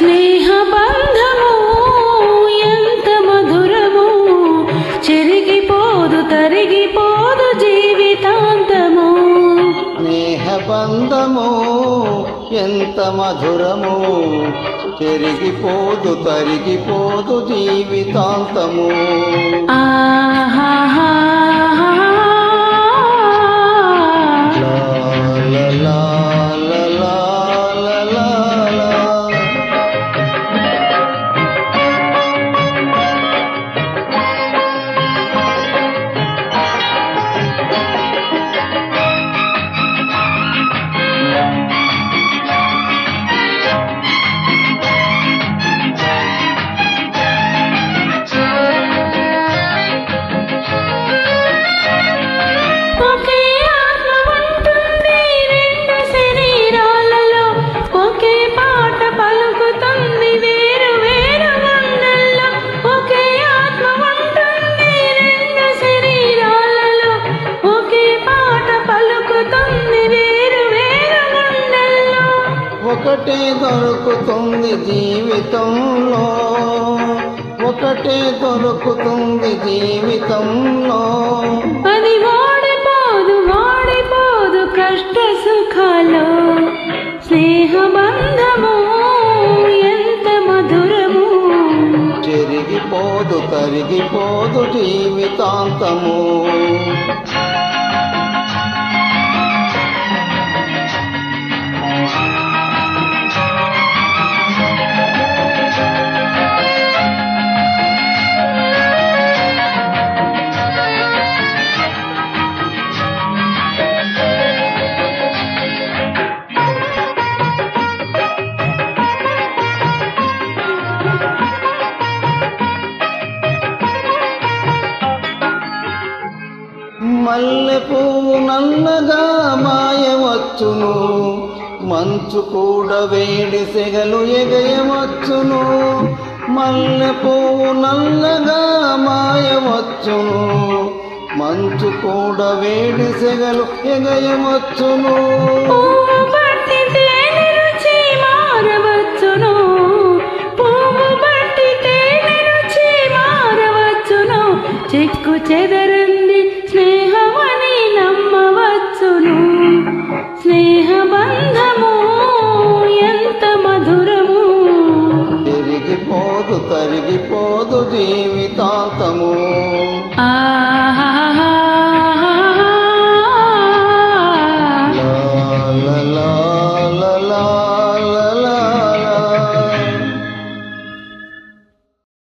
You. స్నేహబంధము ఎంత మధురము చెరిగిపోదు తరిగిపోదు జీవితాంతము. స్నేహబంధము ఎంత మధురము చెరిగిపోదు తరిగిపోదు జీవితాంతము. ఆహాహా ఒకటే దొరుకుతుంది జీవితంలో. ఒకటే దొరుకుతుంది జీవితంలో. అది వాడిపోదు వాడిపోదు కష్ట సుఖాలు. స్నేహబంధము ఎంత మధురము. చెరిగిపోదు తరిగిపోదు జీవితాంతము. మల్లె పువ్వు నల్లగా మాయవచ్చును. మంచు కూడా వేడి సెగలు ఎగయవచ్చును. మల్లె పువ్వు నల్లగా మాయవచ్చును. మంచు కూడా వేడి సెగలు ఎగయవచ్చును. తిరిగిపోదు తరిగిపోదు జీవితాంతము